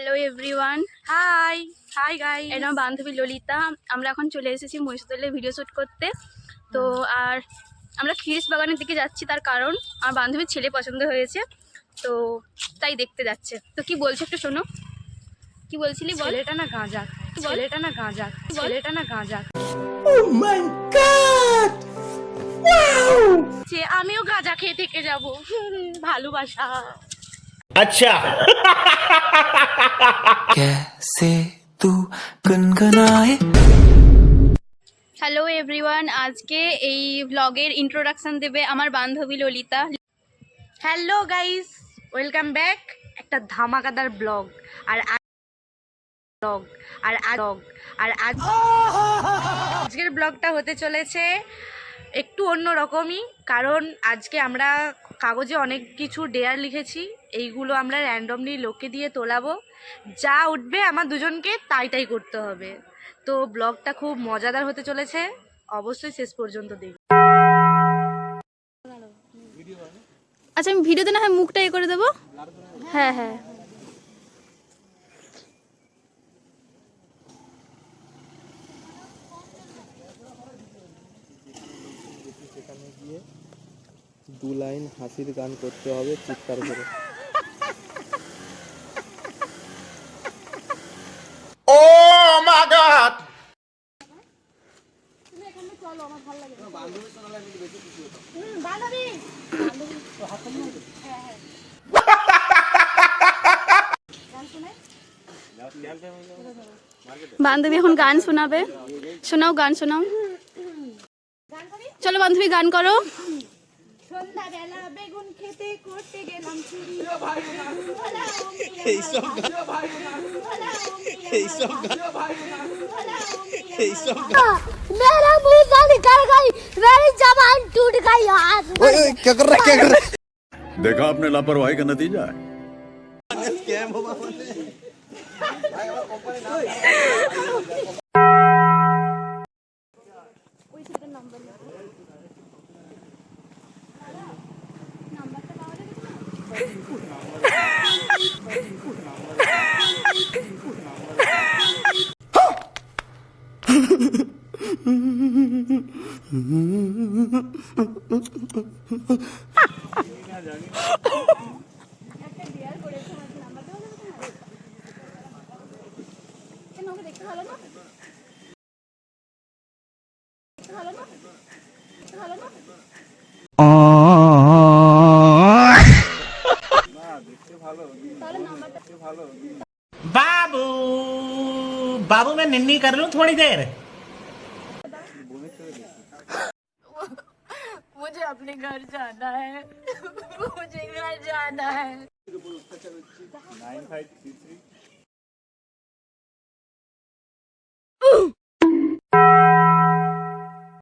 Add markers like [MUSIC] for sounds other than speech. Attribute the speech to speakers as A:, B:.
A: Hello everyone
B: hi hi guy
A: এটা আমার বান্ধবী ললিতা। আমরা এখন চলে এসেছি মহিষদলে ভিডিও শ্যুট করতে। তো আর আমরা খিরিস বাগানের দিকে যাচ্ছি তার কারণ আমার বান্ধবীর ছেলে পছন্দ হয়েছে। তো তাই দেখতে যাচ্ছে। তো কি বলছো একটু শোনো। কি বলছিলি বল?
B: ছেলেটা না গাঁজা।
A: বল।
B: ছেলেটা না গাঁজা।
A: বল।
B: ছেলেটা না গাঁজা। যে আমিও গাঁজা খেয়ে থেকে যাব। ভালোবাসা।
C: अच्छा
D: कैसे तू गुनगुनाए
A: হ্যালো এভরিওয়ান আজকে এই ব্লগের ইন্ট্রোডাকশন দেবে আমার বান্ধবী Lalitha
B: hello guys welcome back একটা ধামাকাদার ব্লগ আর ব্লগ আর ব্লগ আর আজ আজকের ব্লগটা হতে চলেছে একটু অন্য রকমই, কারণ আজকে আমরা কাগজে অনেক কিছু ডেয়ার লিখেছি, এইগুলো আমরা র্যান্ডমলি লোককে দিয়ে তোলাবো। যা উঠবে আমার দুজনকে তাই তাই করতে হবে। তো ব্লগটা খুব মজাদার হতে চলেছে, অবশ্যই শেষ পর্যন্ত দেখব।
A: আচ্ছা আমি ভিডিওতে না হয় মুখটা এ করে দেবো? হ্যাঁ হ্যাঁ।
E: গিয়ে দু লাইন হাসির গান করতে হবে চিৎকার করে।
C: ও মা গড! হ্যাঁ, হ্যাঁ।
A: বান্ধবী এখন গান শোনাবে। শোনাও গান শোনাও। বান্ধবী গান করো
B: সন্ধ্যাবেলা বেগুন খেতে করতে গেলাম চুরি
E: এইসব গান এইসব গান এইসব গান
F: मेरा मुंह से निकल गई मेरी जबान टूट गई हाथ
E: ओए ओए क्या कर रहा है क्या कर रहा
G: देखा आपने लापरवाही का नतीजा है
E: है [LAUGHS] ভালো না? ভালো না?
C: बाबू बाबू मैं निन्नी कर लूँ थोड़ी देर।
B: मुझे अपने घर जाना है। मुझे घर जाना है।